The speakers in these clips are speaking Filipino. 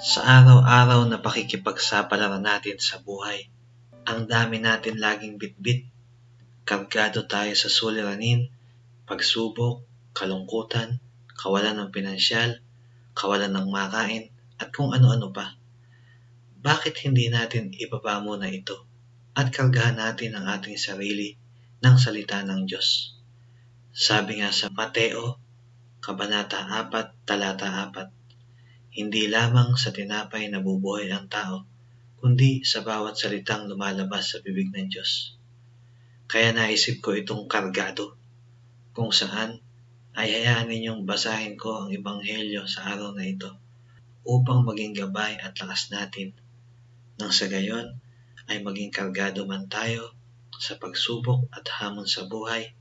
Sa araw-araw na pakikipagsapalaran natin sa buhay, ang dami natin laging bitbit. Kargado tayo sa suliranin, pagsubok, kalungkutan, kawalan ng pinansyal, kawalan ng makain, at kung ano-ano pa. Bakit hindi natin ibaba muna ito at kargahan natin ang ating sarili ng salita ng Diyos? Sabi nga sa Mateo, Kabanata 4, Talata 4, Hindi lamang sa tinapay nabubuhay ang tao, kundi sa bawat salitang lumalabas sa bibig ng Diyos. Kaya naisip ko itong kargado, kung saan ay hayaan ninyong basahin ko ang Ebanghelyo sa araw na ito upang maging gabay at lakas natin nang sa gayon ay maging kargado man tayo sa pagsubok at hamon sa buhay.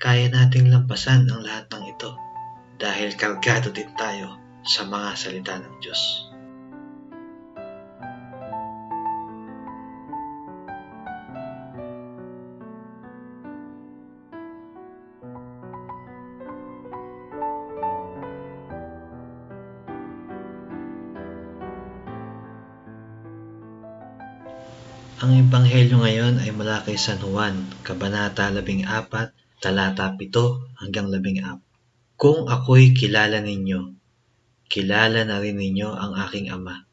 Kaya nating lampasan ang lahat ng ito dahil kargado din tayo sa mga salita ng Diyos. Ang Ebanghelyo ngayon ay mula kay San Juan, Kabanata 14, talata 7 hanggang 11. Kung ako'y kilala ninyo, kilala na rin ninyo ang aking Ama.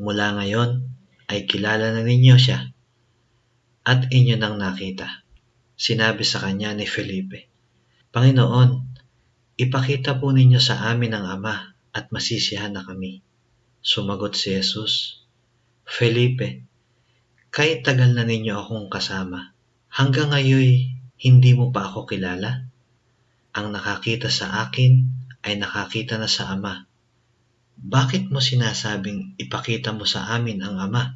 Mula ngayon ay kilala na ninyo siya at inyo nang nakita. Sinabi sa kanya ni Felipe, Panginoon, ipakita po ninyo sa amin ang Ama at masisiyahan na kami. Sumagot si Jesus, Felipe, kahit tagal na ninyo akong kasama, hanggang ngayon hindi mo pa ako kilala? Ang nakakita sa akin ay nakakita na sa Ama. Bakit mo sinasabing ipakita mo sa amin ang Ama?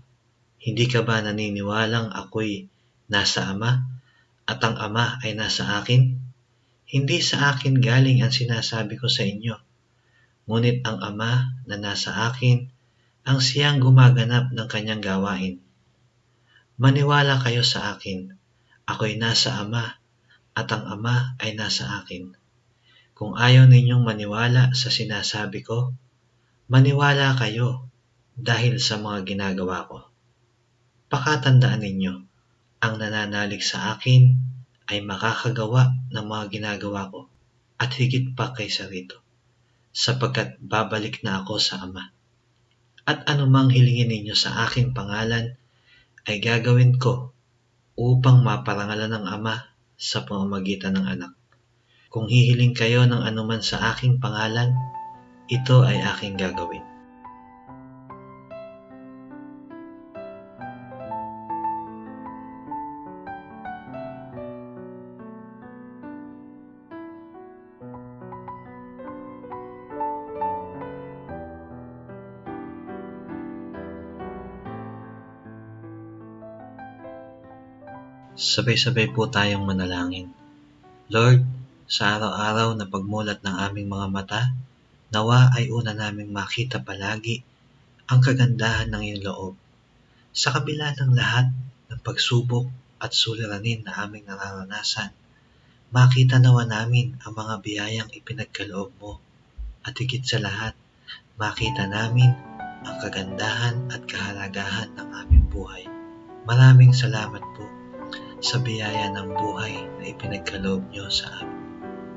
Hindi ka ba naniniwalang ako'y nasa Ama at ang Ama ay nasa akin? Hindi sa akin galing ang sinasabi ko sa inyo. Ngunit ang Ama na nasa akin ang siyang gumaganap ng kanyang gawain. Maniwala kayo sa akin. Ako'y nasa Ama at ang Ama ay nasa akin. Kung ayaw ninyong maniwala sa sinasabi ko, maniwala kayo dahil sa mga ginagawa ko. Pakatandaan ninyo, ang nananalig sa akin ay makakagawa ng mga ginagawa ko at higit pa kaysa rito, sapagkat babalik na ako sa Ama. At anumang hilingin ninyo sa aking pangalan ay gagawin ko upang maparangalan ng Ama sa pamamagitan ng anak. Kung hihiling kayo ng anuman sa aking pangalan, ito ay aking gagawin. Sabay-sabay po tayong manalangin. Lord, sa araw-araw na pagmulat ng aming mga mata, nawa ay una naming makita palagi ang kagandahan ng iyong loob. Sa kabila ng lahat ng pagsubok at suliranin na aming nararanasan, makita nawa namin ang mga biyayang ipinagkaloob mo at higit sa lahat, makita namin ang kagandahan at kahalagahan ng aming buhay. Maraming salamat po sa biyaya ng buhay na ipinagkaloob niyo sa amin.